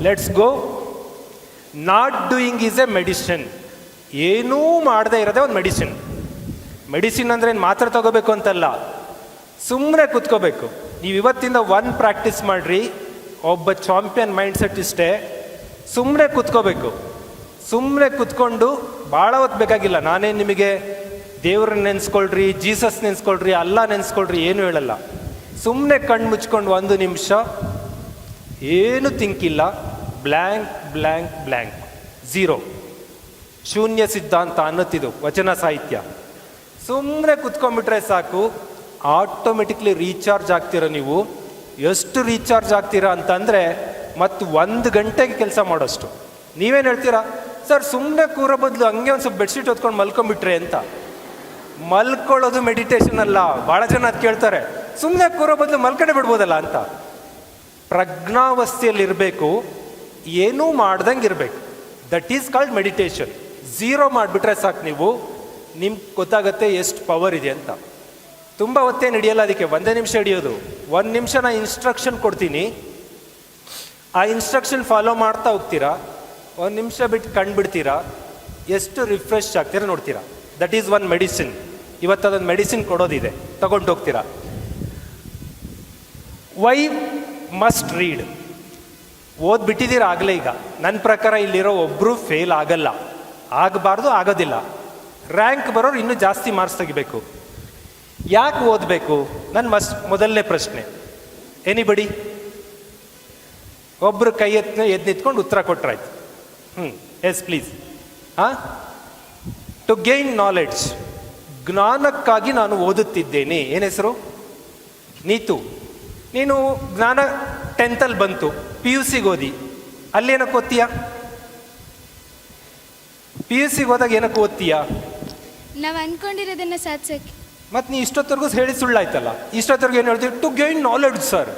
Let's go not doing is a medicine ಏನೂ ಮಾಡದೇ ಇರೋದೇ ಒಂದು ಮೆಡಿಸಿನ್ ಮೆಡಿಸಿನ್ ಅಂದರೆ ಏನು ಮಾತ್ರ ತಗೋಬೇಕು ಅಂತಲ್ಲ. ಸುಮ್ಮನೆ ಕುತ್ಕೋಬೇಕು. ನೀವು ಇವತ್ತಿಂದ ಒನ್ ಪ್ರಾಕ್ಟೀಸ್ ಮಾಡಿರಿ. ಒಬ್ಬ ಚಾಂಪಿಯನ್ ಮೈಂಡ್ಸೆಟ್ ಇಷ್ಟೇ. ಸುಮ್ಮನೆ ಕುತ್ಕೋಬೇಕು. ಸುಮ್ಮನೆ ಕುತ್ಕೊಂಡು ಭಾಳ ಹೊತ್ತು ಬೇಕಾಗಿಲ್ಲ. ನಾನೇ ನಿಮಗೆ ದೇವ್ರನ್ನ ನೆನೆಸ್ಕೊಳ್ರಿ ಜೀಸಸ್ ನೆನೆಸ್ಕೊಳ್ರಿ, ಅಲ್ಲ ನೆನೆಸ್ಕೊಳ್ರಿ, ಏನು ಹೇಳಲ್ಲ. ಸುಮ್ಮನೆ ಕಣ್ಣು ಮುಚ್ಕೊಂಡು ಒಂದು ನಿಮಿಷ. ಏನು ತಿಂಕಿಲ್ಲ ಬ್ಲ್ಯಾಂಕ್ ಬ್ಲ್ಯಾಂಕ್ ಬ್ಲ್ಯಾಂಕ್ ಝೀರೋ ಶೂನ್ಯ ಸಿದ್ಧಾಂತ ಅನ್ನತ್ತಿದು, ವಚನ ಸಾಹಿತ್ಯ. ಸುಮ್ಮನೆ ಕುತ್ಕೊಂಡ್ಬಿಟ್ರೆ ಸಾಕು ಆಟೋಮೆಟಿಕ್ಲಿ ರೀಚಾರ್ಜ್ ಆಗ್ತೀರ ನೀವು? ಎಷ್ಟು ರೀಚಾರ್ಜ್ ಆಗ್ತೀರಾ ಅಂತಂದರೆ, ಮತ್ತು ಒಂದು ಗಂಟೆಗೆ ಕೆಲಸ ಮಾಡೋಷ್ಟು. ನೀವೇನು ಹೇಳ್ತೀರಾ? ಸರ್ ಸುಮ್ಮನೆ ಕೂರೋ ಬದಲು ಹಂಗೆ ಒಂದು ಸ್ವಲ್ಪ ಬೆಡ್ಶೀಟ್ ಹೊತ್ಕೊಂಡು ಮಲ್ಕೊಂಡ್ಬಿಟ್ರೆ ಅಂತ. ಮಲ್ಕೊಳ್ಳೋದು ಮೆಡಿಟೇಷನ್ ಅಲ್ಲ ಭಾಳ ಜನ ಅದು ಕೇಳ್ತಾರೆ. ಸುಮ್ಮನೆ ಕೂರೋ ಬದಲು ಮಲ್ಕಡೆ ಬಿಡ್ಬೋದಲ್ಲ ಅಂತ. ಪ್ರಜ್ಞಾವಸ್ಥೆಯಲ್ಲಿರಬೇಕು ಏನೂ ಮಾಡ್ದಂಗೆ ಇರಬೇಕು. That is called meditation zero ಮಾಡಿಬಿಟ್ರೆ ಸಾಕು ನೀವು. ನಿಮ್ಗೆ ಗೊತ್ತಾಗತ್ತೆ ಎಷ್ಟು ಪವರ್ ಇದೆ ಅಂತ. ತುಂಬ ಹೊತ್ತೇನು ಹಿಡಿಯಲ್ಲ ಅದಕ್ಕೆ. ಒಂದೇ ನಿಮಿಷ ಹಿಡಿಯೋದು. ಒಂದು ನಿಮಿಷ ನಾನು ಇನ್ಸ್ಟ್ರಕ್ಷನ್ ಕೊಡ್ತೀನಿ. ಆ ಇನ್ಸ್ಟ್ರಕ್ಷನ್ ಫಾಲೋ ಮಾಡ್ತಾ ಹೋಗ್ತೀರಾ? ಒಂದು ನಿಮಿಷ ಬಿಟ್ಟು ಕಂಡುಬಿಡ್ತೀರಾ? ಎಷ್ಟು ರಿಫ್ರೆಶ್ ಆಗ್ತೀರಾ ನೋಡ್ತೀರಾ? ದಟ್ ಈಸ್ ಒನ್ ಮೆಡಿಸಿನ್ ಇವತ್ತು ಅದೊಂದು ಮೆಡಿಸಿನ್ ಕೊಡೋದಿದೆ. ತಗೊಂಡು ಹೋಗ್ತೀರಾ? ವೈ ಮಸ್ಟ್ ರೀಡ್ ಓದ್ಬಿಟ್ಟಿದ್ದೀರಾ ಆಗಲೇ ಈಗ? ನನ್ನ ಪ್ರಕಾರ ಇಲ್ಲಿರೋ ಒಬ್ಬರು ಫೇಲ್ ಆಗಲ್ಲ. ಆಗಬಾರ್ದು, ಆಗೋದಿಲ್ಲ. ರ್ಯಾಂಕ್ ಬರೋರು ಇನ್ನೂ ಜಾಸ್ತಿ ಮಾರ್ಕ್ಸ್ ತೆಗಿಬೇಕು. ಯಾಕೆ ಓದಬೇಕು? ನನ್ನ ಮಸ್, ಮೊದಲನೇ ಪ್ರಶ್ನೆ. ಎನಿಬಡಿ ಒಬ್ಬರು ಕೈ ಎತ್ ಎದ್ ನಿಂತ್ಕೊಂಡು ಉತ್ತರ ಕೊಟ್ರಾಯ್ತು. ಹ್ಞೂ ಎಸ್ ಪ್ಲೀಸ್ ಹಾಂ ಟು ಗೇನ್ ನಾಲೆಡ್ಜ್ ಜ್ಞಾನಕ್ಕಾಗಿ ನಾನು ಓದುತ್ತಿದ್ದೇನೆ. ಏನು ಹೆಸರು? ನೀತು. ನೀನು ಜ್ಞಾನ ಟೆಂತಲ್ಲಿ ಬಂತು. ಪಿ ಯು ಸಿಗೆ ಓದಿ. ಅಲ್ಲೇನಕ್ಕೆ ಓದ್ತೀಯ? ಪಿ ಯು ಸಿಗೆ ಹೋದಾಗ ಏನಕ್ಕೆ ಓದ್ತೀಯ? ನಾವು ಅನ್ಕೊಂಡಿರೋದನ್ನ ಸಾಧಿಸಕ್ಕೆ. ಮತ್ತು ನೀ ಇಷ್ಟೊತ್ತರೆಗೂ ಹೇಳಿ ಸುಳ್ಳಾಯ್ತಲ್ಲ. ಇಷ್ಟೊತ್ತರೆಗೂ ಏನು ಹೇಳ್ತೀವಿ to gain knowledge sir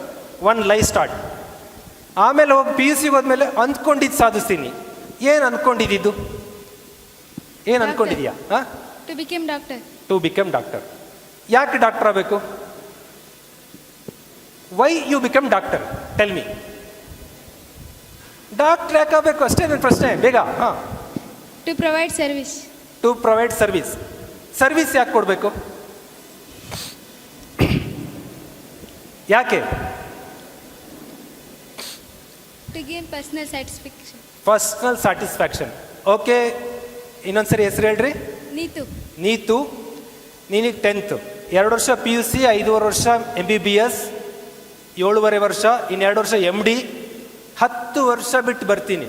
one life start ಆಮೇಲೆ ಹೋಗಿ ಪಿ ಯು ಸಿಗೆ ಹೋದ್ಮೇಲೆ ಅಂದ್ಕೊಂಡಿದ್ದು ಸಾಧಿಸ್ತೀನಿ. ಏನು ಅಂದ್ಕೊಂಡಿದ್ದು ಏನು ಅಂದ್ಕೊಂಡಿದ್ಯಾ ಹಾಂ? To become doctor to become doctor ಯಾಕೆ ಡಾಕ್ಟರ್ ಆಗಬೇಕು? Why you become doctor tell me doctor ಯಾಕೆ ಆಗಬೇಕು? ಅಷ್ಟೇ ನನ್ನ ಪ್ರಶ್ನೆ ಬೇಗ. ಹಾಂ. To provide service to provide service service ಯಾಕೆ ಕೊಡಬೇಕು? ಯಾಕೆ? To gain personal satisfaction personal satisfaction okay ಇನ್ನೊಂದ್ಸರಿ ಹೆಸರು ಹೇಳ್ರಿ. ನೀತು. ನೀತು. ನೀನಿಗೆ ಟೆಂತ್ ಎರಡು ವರ್ಷ ಪಿ ಯು ಸಿ ಐದೂವರೆ ವರ್ಷ ಎಂ ಬಿ ಬಿ ಎಸ್ ಏಳುವರೆ ವರ್ಷ ಇನ್ನೆರಡು ವರ್ಷ ಎಂ ಡಿ ಹತ್ತು ವರ್ಷ ಬಿಟ್ಟು ಬರ್ತೀನಿ.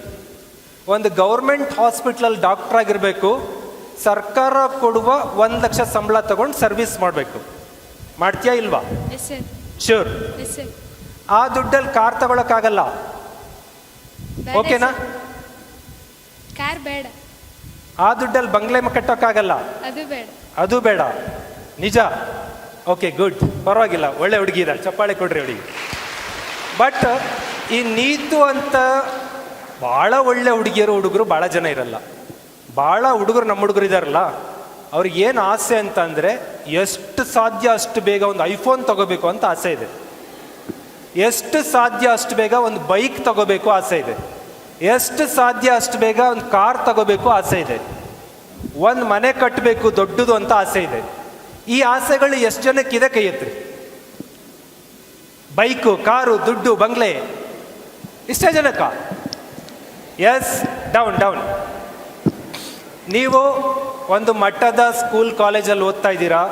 ಒಂದು ಗೌರ್ಮೆಂಟ್ ಹಾಸ್ಪಿಟ್ಲಲ್ಲಿ ಡಾಕ್ಟರ್ ಆಗಿರಬೇಕು ಸರ್ಕಾರ ಕೊಡುವ ಒಂದು ಲಕ್ಷ ಸಂಬಳ ತಗೊಂಡು ಸರ್ವಿಸ್ ಮಾಡಬೇಕು. ಮಾಡ್ತೀಯಾ ಇಲ್ವಾ? ಶ್ಯೂರ್ ಆ ದುಡ್ಡಲ್ಲಿ ಕಾರ್ ತಗೊಳಕ್ಕಾಗಲ್ಲ. ಓಕೆನಾ ಕಾರ್ ಬೇಡ. ಆ ದುಡ್ಡಲ್ಲಿ ಬಂಗ್ಲೆ ಕಟ್ಟೋಕ್ಕಾಗಲ್ಲ. ಅದು ಬೇಡ. ಅದು ಬೇಡ. ನಿಜ? ಓಕೆ ಗುಡ್ ಪರವಾಗಿಲ್ಲ. ಒಳ್ಳೆ ಹುಡುಗಿ ಚಪ್ಪಾಳೆ ಕೊಡ್ರಿ ಹುಡುಗಿ ಬಟ್ ಈ ನೀತು ಅಂತ ಭಾಳ ಒಳ್ಳೆ ಹುಡುಗಿಯರು, ಹುಡುಗರು ಭಾಳ ಜನ ಇರಲ್ಲ. ಭಾಳ ಹುಡುಗರು ನಮ್ಮ ಹುಡುಗರು ಇದಾರಲ್ಲ, ಅವ್ರಿಗೆ ಏನು ಆಸೆ ಅಂತ ಅಂದರೆ ಎಷ್ಟು ಸಾಧ್ಯ ಅಷ್ಟು ಬೇಗ ಒಂದು ಐಫೋನ್ ತಗೋಬೇಕು ಅಂತ ಆಸೆ ಇದೆ. ಎಷ್ಟು ಸಾಧ್ಯ ಅಷ್ಟು ಬೇಗ ಒಂದು ಬೈಕ್ ತಗೋಬೇಕು ಆಸೆ ಇದೆ. ಎಷ್ಟು ಸಾಧ್ಯ ಅಷ್ಟು ಬೇಗ ಒಂದು ಕಾರ್ ತಗೋಬೇಕು ಆಸೆ ಇದೆ. ಒಂದು ಮನೆ ಕಟ್ಟಬೇಕು ದೊಡ್ಡದು ಅಂತ ಆಸೆ ಇದೆ. ಈ ಆಸೆಗಳು ಎಷ್ಟು ಜನಕ್ಕಿದೆ ಕೈ ಎತ್ರಿ ಬೈಕು, ಕಾರು, ದುಡ್ಡು, ಬಂಗ್ಲೆ. ಇಷ್ಟೇ ಜನಕ ಎಸ್ ಡೌನ್ ಡೌನ್ ನೀವು ಒಂದು ಮಟ್ಟದ ಸ್ಕೂಲ್ ಕಾಲೇಜಲ್ಲಿ ಓದ್ತಾ ಇದ್ದೀರಾ?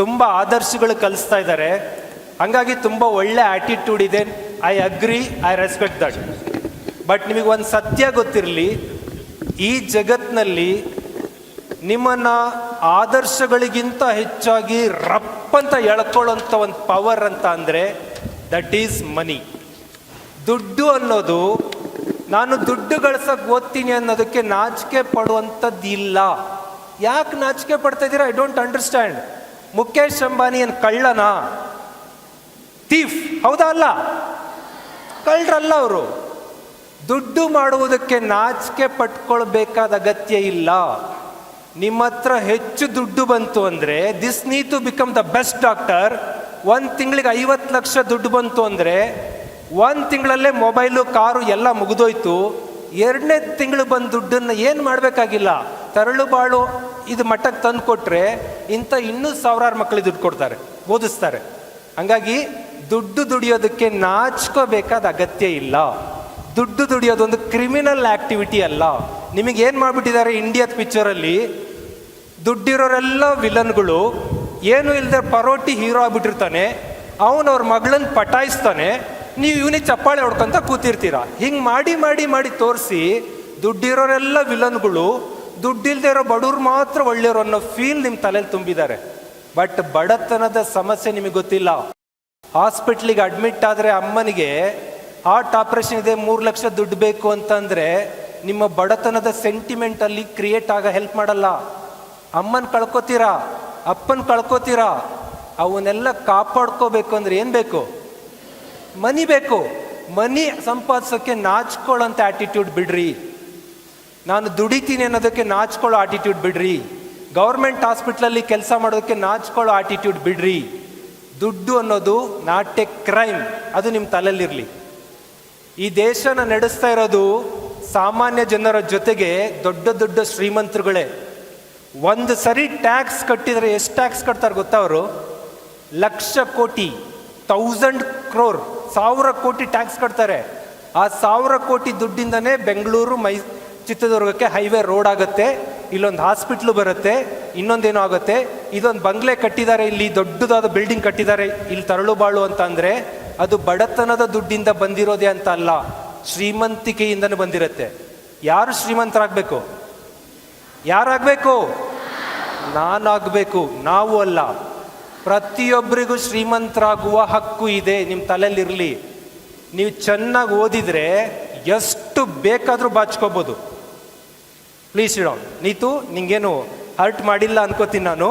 ತುಂಬ ಆದರ್ಶಗಳು ಕಲಿಸ್ತಾ ಇದ್ದಾರೆ. ಹಂಗಾಗಿ ತುಂಬ ಒಳ್ಳೆ ಆ್ಯಟಿಟ್ಯೂಡ್ ಇದೆ. I agree I respect that but ನಿಮಗೆ ಒಂದು ಸತ್ಯ ಗೊತ್ತಿರಲಿ, ಈ ಜಗತ್ತಿನಲ್ಲಿ ನಿಮ್ಮನ್ನು ಆದರ್ಶಗಳಿಗಿಂತ ಹೆಚ್ಚಾಗಿ ರಪ್ಪಂತ ಎಳ್ಕೊಳ್ಳೋಂಥ ಒಂದು ಪವರ್ ಅಂತ ಅಂದರೆ ದಟ್ ಈಸ್ ಮನಿ ದುಡ್ಡು ಅನ್ನೋದು ನಾನು ದುಡ್ಡು ಗಳಿಸೋಕೆ ಓದ್ತೀನಿ ಅನ್ನೋದಕ್ಕೆ ನಾಚಿಕೆ ಪಡುವಂಥದ್ದಿಲ್ಲ. ಯಾಕೆ ನಾಚಿಕೆ ಪಡ್ತಾ ಇದ್ದೀರಾ? I don't understand Mukesh Ambani ಏನು ಕಳ್ಳನಾ? ತೀಫ್ ಹೌದಾ ಅಲ್ಲ? ಕಳ್ಳರಲ್ಲ ಅವರು. ದುಡ್ಡು ಮಾಡುವುದಕ್ಕೆ ನಾಚಿಕೆ ಪಟ್ಕೊಳ್ಬೇಕಾದ ಅಗತ್ಯ ಇಲ್ಲ. ನಿಮ್ಮ ಹತ್ರ ಹೆಚ್ಚು ದುಡ್ಡು ಬಂತು ಅಂದರೆ this need to become the best doctor ಒಂದು ತಿಂಗಳಿಗೆ ಐವತ್ತು ಲಕ್ಷ ದುಡ್ಡು ಬಂತು ಅಂದರೆ ಒಂದು ತಿಂಗಳಲ್ಲೇ ಮೊಬೈಲು, ಕಾರು ಎಲ್ಲ ಮುಗಿದೋಯ್ತು. ಎರಡನೇ ತಿಂಗಳು ಬಂದು ದುಡ್ಡನ್ನು ಏನು ಮಾಡಬೇಕಾಗಿಲ್ಲ. ತರಳು ಬಾಳು ಇದು ಮಟ್ಟಕ್ಕೆ ತಂದು ಕೊಟ್ಟರೆ ಇಂಥ ಇನ್ನೂ ಸಾವಿರಾರು ಮಕ್ಕಳಿಗೆ ದುಡ್ಡು ಕೊಡ್ತಾರೆ ಓದಿಸ್ತಾರೆ ಹಂಗಾಗಿ ದುಡ್ಡು ದುಡಿಯೋದಕ್ಕೆ ನಾಚ್ಕೋಬೇಕಾದ ಅಗತ್ಯ ಇಲ್ಲ. ದುಡ್ಡು ದುಡಿಯೋದು ಒಂದು ಕ್ರಿಮಿನಲ್ ಆಕ್ಟಿವಿಟಿ ಅಲ್ಲ. ನಿಮಗೆ ಏನು ಮಾಡಿಬಿಟ್ಟಿದ್ದಾರೆ ಇಂಡಿಯಾದ ಪಿಕ್ಚರಲ್ಲಿ ದುಡ್ಡಿರೋರೆಲ್ಲ ವಿಲನ್ಗಳು ಏನು ಇಲ್ಲದೆ ಪರೋಟಿ ಹೀರೋ ಆಗ್ಬಿಟ್ಟಿರ್ತಾನೆ. ಅವನು ಅವ್ರ ಮಗಳನ್ನ ಪಟಾಯಿಸ್ತಾನೆ. ನೀವು ಇವನಿಗೆ ಚಪ್ಪಾಳೆ ಹೊಡ್ಕೊಂತ ಕೂತಿರ್ತೀರ? ಹಿಂಗೆ ಮಾಡಿ ಮಾಡಿ ಮಾಡಿ ತೋರಿಸಿ ದುಡ್ಡಿರೋರೆಲ್ಲ ವಿಲನ್ಗಳು, ದುಡ್ಡಿಲ್ದೇ ಇರೋ ಬಡವ್ರು ಮಾತ್ರ ಒಳ್ಳೆಯವರು ಅನ್ನೋ ಫೀಲ್ ನಿಮ್ಮ ತಲೆಯಲ್ಲಿ ತುಂಬಿದ್ದಾರೆ. ಬಟ್ ಬಡತನದ ಸಮಸ್ಯೆ ನಿಮಗೆ ಗೊತ್ತಿಲ್ಲ. ಹಾಸ್ಪಿಟ್ಲಿಗೆ ಅಡ್ಮಿಟ್ ಆದರೆ ಅಮ್ಮನಿಗೆ ಹಾರ್ಟ್ ಆಪರೇಷನ್ ಇದೆ, ಮೂರು ಲಕ್ಷ ದುಡ್ಡು ಬೇಕು ಅಂತಂದರೆ ನಿಮ್ಮ ಬಡತನದ ಸೆಂಟಿಮೆಂಟಲ್ಲಿ ಕ್ರಿಯೇಟ್ ಆಗ ಹೆಲ್ಪ್ ಮಾಡಲ್ಲ. ಅಮ್ಮನ ಕಳ್ಕೊತೀರಾ? ಅಪ್ಪನ ಕಳ್ಕೊತೀರಾ? ಅವನ್ನೆಲ್ಲ ಕಾಪಾಡ್ಕೋಬೇಕು ಅಂದ್ರೆ ಏನು ಬೇಕು? ಮನಿ ಬೇಕು. ಮನಿ ಸಂಪಾದಿಸೋಕ್ಕೆ ನಾಚ್ಕೊಳ್ಳೋಂಥ ಆಟಿಟ್ಯೂಡ್ ಬಿಡ್ರಿ. ನಾನು ದುಡಿತೀನಿ ಅನ್ನೋದಕ್ಕೆ ನಾಚ್ಕೊಳ್ಳೋ ಆಟಿಟ್ಯೂಡ್ ಬಿಡ್ರಿ. ಗೌರ್ಮೆಂಟ್ ಹಾಸ್ಪಿಟ್ಲಲ್ಲಿ ಕೆಲಸ ಮಾಡೋದಕ್ಕೆ ನಾಚ್ಕೊಳ್ಳೋ ಆಟಿಟ್ಯೂಡ್ ಬಿಡ್ರಿ. ದುಡ್ಡು ಅನ್ನೋದು ನಾಟ್ ಎ ಕ್ರೈಮ್. ಅದು ನಿಮ್ಮ ತಲೆಯಲ್ಲಿರಲಿ. ಈ ದೇಶನ ನಡೆಸ್ತಾ ಇರೋದು ಸಾಮಾನ್ಯ ಜನರ ಜೊತೆಗೆ ದೊಡ್ಡ ದೊಡ್ಡ ಶ್ರೀಮಂತರುಗಳೇ. ಒಂದು ಸರಿ ಟ್ಯಾಕ್ಸ್ ಕಟ್ಟಿದರೆ ಎಷ್ಟು ಟ್ಯಾಕ್ಸ್ ಕಟ್ತಾರೆ ಗೊತ್ತಾ ಅವರು? ಲಕ್ಷ ಕೋಟಿ ಥೌಸಂಡ್ ಕ್ರೋರ್ ಸಾವಿರ ಕೋಟಿ ಟ್ಯಾಕ್ಸ್ ಕಟ್ತಾರೆ. ಆ ಸಾವಿರ ಕೋಟಿ ದುಡ್ಡಿಂದನೇ ಬೆಂಗಳೂರು, ಮೈ, ಚಿತ್ರದುರ್ಗಕ್ಕೆ ಹೈವೇ ರೋಡ್ ಆಗುತ್ತೆ, ಇಲ್ಲೊಂದು ಹಾಸ್ಪಿಟ್ಲು ಬರುತ್ತೆ, ಇನ್ನೊಂದೇನೋ ಆಗುತ್ತೆ. ಇದೊಂದು ಬಂಗ್ಲೆ ಕಟ್ಟಿದ್ದಾರೆ, ಇಲ್ಲಿ ದೊಡ್ಡದಾದ ಬಿಲ್ಡಿಂಗ್ ಕಟ್ಟಿದ್ದಾರೆ, ಇಲ್ಲಿ ತರಳು ಬಾಳು ಅಂತ ಅಂದರೆ ಅದು ಬಡತನದ ದುಡ್ಡಿಂದ ಬಂದಿರೋದೇ ಅಂತ ಅಲ್ಲ, ಶ್ರೀಮಂತಿಕೆಯಿಂದನೇ ಬಂದಿರುತ್ತೆ. ಯಾರು ಶ್ರೀಮಂತರಾಗಬೇಕು? ಯಾರಾಗಬೇಕು? ನಾನಾಗಬೇಕು, ನಾವು ಅಲ್ಲ. ಪ್ರತಿಯೊಬ್ಬರಿಗೂ ಶ್ರೀಮಂತರಾಗುವ ಹಕ್ಕು ಇದೆ ನಿಮ್ಮ ತಲೆಯಲ್ಲಿರಲಿ. ನೀವು ಚೆನ್ನಾಗಿ ಓದಿದರೆ ಎಷ್ಟು ಬೇಕಾದರೂ ಬಾಚ್ಕೋಬೋದು. ಪ್ಲೀಸ್ ಇಡೋ ನೀತು, ನಿಂಗೇನು ಹರ್ಟ್ ಮಾಡಿಲ್ಲ ಅನ್ಕೋತೀನಿ ನಾನು.